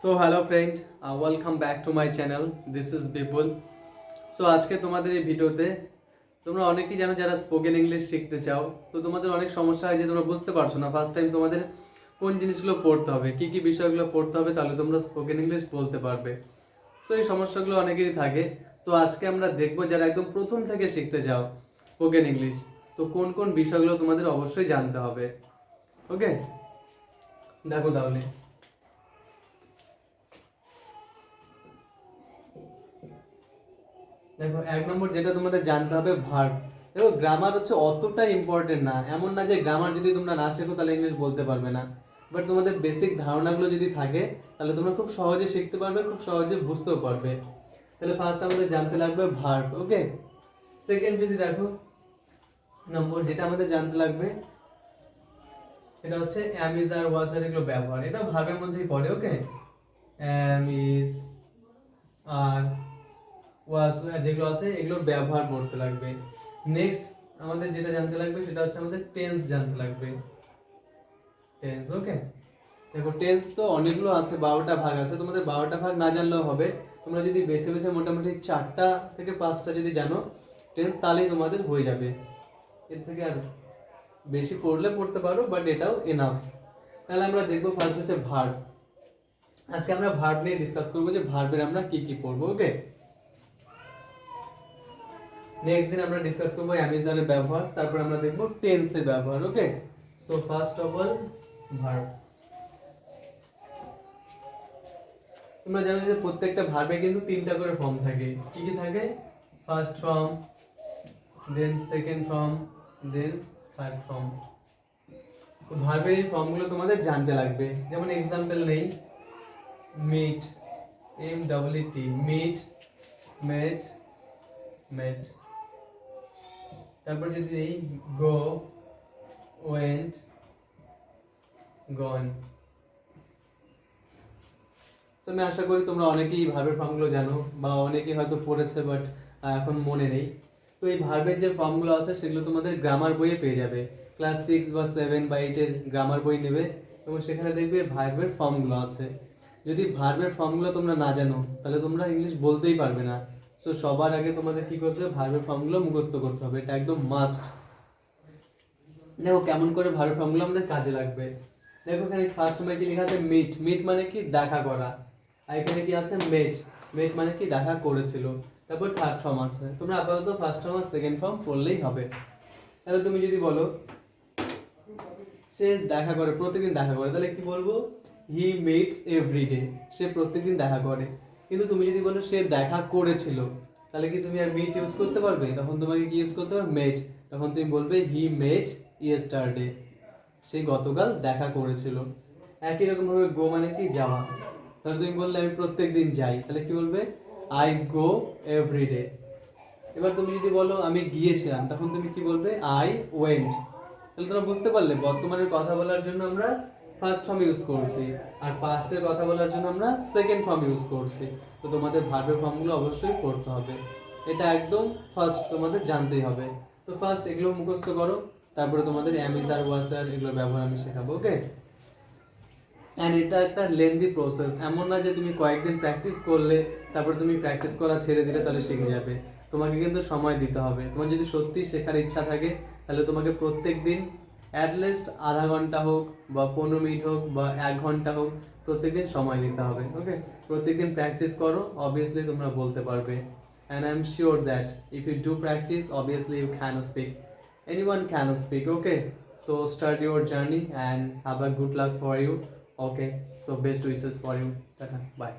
So hello friend welcome back to my channel this is Bipul so আজকে তোমাদের এই ভিডিওতে তোমরা অনেকেই জানো যারা স্পোকেন ইংলিশ শিখতে চাও। তো তোমাদের অনেক সমস্যা হয় যে তোমরা বুঝতে পারছ না। ফার্স্ট টাইম তোমাদের কোন জিনিসগুলো পড়তে হবে, কি কি বিষয়গুলো পড়তে হবে, তাহলে তোমরা স্পোকেন ইংলিশ বলতে পারবে। সো এই সমস্যাগুলো অনেকেরই থাকে। তো আজকে আমরা দেখব যারা একদম প্রথম থেকে শিখতে চাও স্পোকেন ইংলিশ তো কোন কোন বিষয়গুলো তোমাদের অবশ্যই জানতে হবে। ওকে দেখো তাহলে। দেখো, এক নম্বর যেটা তোমাদের জানতে হবে ভার্ব দেখো গ্রামার হচ্ছে অতটা ইম্পর্টেন্ট না। এমন না যে গ্রামার যদি তোমরা না শেখো, তাহলে ইংলিশ বলতে পারবে না। বাট তোমাদের বেসিক ধারণাগুলো যদি থাকে, তাহলে তোমরা খুব সহজে শিখতে পারবে, খুব সহজে বুঝতেও পারবে। তাহলে ফার্স্ট আমাদের জানতে লাগবে ভার্ব ওকে সেকেন্ড যদি দেখো, নম্বর যেটা আমাদের জানতে লাগবে, এটা হচ্ছে অ্যাম ইজ আর ওয়াজ আর এগুলো ব্যবহার। এটা ভার্বের মধ্যেই পড়ে ওকে অ্যাম ইজ আর ওয়াজ যেগুলো আছে, এগুলোর ব্যবহার পড়তে লাগবে। নেক্সট আমাদের যেটা জানতে লাগবে সেটা হচ্ছে আমাদের টেন্স জানতে লাগবে। টেন্স ওকে দেখো টেন্স তো অনেকগুলো আছে, বারোটা ভাগ আছে। তোমাদের বারোটা ভাগ না জানলেও হবে। তোমরা যদি বেছে বেছে মোটামুটি চারটা থেকে পাঁচটা যদি জানো টেন্স তাহলেই তোমাদের হয়ে যাবে। এর থেকে আর বেশি পড়লে পড়তে পারো বাট এটাও এনাফ তাহলে আমরা দেখব ফার্স্ট হচ্ছে ভার্ব আজকে আমরা ভার্ব নিয়ে ডিসকাস করব যে ভার্বের আমরা কি কি পড়ব ওকে নেক্সট দিন আমরা ডিসকাস করব অ্যামেজনের ব্যবহার, তারপর আমরা দেখব টেন্সের ব্যবহার okay so first of all verb তোমরা জানো যে প্রত্যেকটা ভার্বে কিন্তু তিনটা করে ফর্ম থাকে। কি কি থাকে? First form then second form then third form ভার্বের এই ফর্মগুলো তোমাদের জানতে লাগবে। যেমন এক্সাম্পল নেই। Meet M double T meet met met তারপর যদি এই গো ওয়েন্ট গন তো আমি আশা করি তোমরা অনেকেই ভার্বের ফর্মগুলো জানো বা অনেকেই হয়তো পড়েছে বাট এখন মনে নেই। তো এই ভার্বের যে ফর্মগুলো আছে সেগুলো তোমাদের গ্রামার বইয়ে পেয়ে যাবে। ক্লাস সিক্স বা সেভেন বা এইটের গ্রামার বই নেবে এবং সেখানে দেখবে ভার্বের ফর্মগুলো আছে। যদি ভার্বের ফর্মগুলো তোমরা না জানো, তাহলে তোমরা ইংলিশ বলতেই পারবে না। সো সবার আগে তোমাদের কি করতে হবে? ভার্বের ফর্মগুলো মুখস্থ করতে হবে। এটা একদম মাস্ট দেখো, কেমন করে ভার্বের ফর্মগুলো আমাদের কাজে লাগবে। দেখো, এখানে ফার্স্ট মানে কি লেখা আছে? মিট মিট মানে কি? দেখা করা। আর এখানে কি আছে? মেট মেট মানে কি? দেখা করেছিল। তারপর থার্ড ফর্ম আছে। তোমরা আপাতত ফার্স্ট ফর্ম আর সেকেন্ড ফর্ম পড়লেই হবে। তাহলে তুমি যদি বলো, সে দেখা করে, প্রতিদিন দেখা করে, তাহলে কি বলব? হি মিটস এভরিডে সে প্রতিদিন দেখা করে। কিন্তু তুমি যদি বলো সে দেখা করেছিল, তাহলে কি তুমি আর মিট ইউজ করতে পারবে? তখন তোমাকে কি ইউজ করতে হবে? মেট তখন তুমি বলবে হি মেট ইয়েস্টারডে সে গতকাল দেখা করেছিল। একই রকমভাবে গো মানে কি? যাওয়া। তাহলে তুমি বললে, আমি প্রত্যেক দিন যাই। তাহলে কি বলবে? আই গো এভরি ডে এবার তুমি যদি বলো, আমি গিয়েছিলাম। তখন তুমি কি বলবে? আই ওয়েন্ট তাহলে তোমরা বুঝতে পারলে, বর্তমানের কথা বলার জন্য আমরা ফার্স্ট ফর্ম ইউজ করছি। আর পাস্টের কথা বলার জন্য আমরা সেকেন্ড ফর্ম ইউজ করছি। তো তোমাদের ভার্বের ফর্মগুলো অবশ্যই পড়তে হবে। এটা একদম ফার্স্ট তোমাদের জানতেই হবে। তো ফার্স্ট এগুলো মুখস্থ করো। তারপরে তোমাদের অ্যামিজার ওয়াসার এগুলোর ব্যবহার আমি শেখাবো ওকে অ্যান্ড এটা একটা লেন্দি প্রসেস এমন না যে তুমি কয়েকদিন প্র্যাকটিস করলে, তারপর তুমি প্র্যাকটিস করা ছেড়ে দিলে তাহলে শিখে যাবে। তোমাকে কিন্তু সময় দিতে হবে। তোমার যদি সত্যি শেখার ইচ্ছা থাকে, তাহলে তোমাকে প্রত্যেক দিন অ্যাটলিস্ট আধা ঘণ্টা হোক বা পনেরো মিনিট হোক বা এক ঘণ্টা হোক, প্রত্যেকদিন সময় দিতে হবে ওকে প্রত্যেকদিন প্র্যাকটিস করো অবভিয়াসলি তোমরা বলতে পারবে। And I am sure that if you do practice obviously you can speak anyone can speak okay so start your journey and have a good luck for you okay so best wishes for you Tata. bye.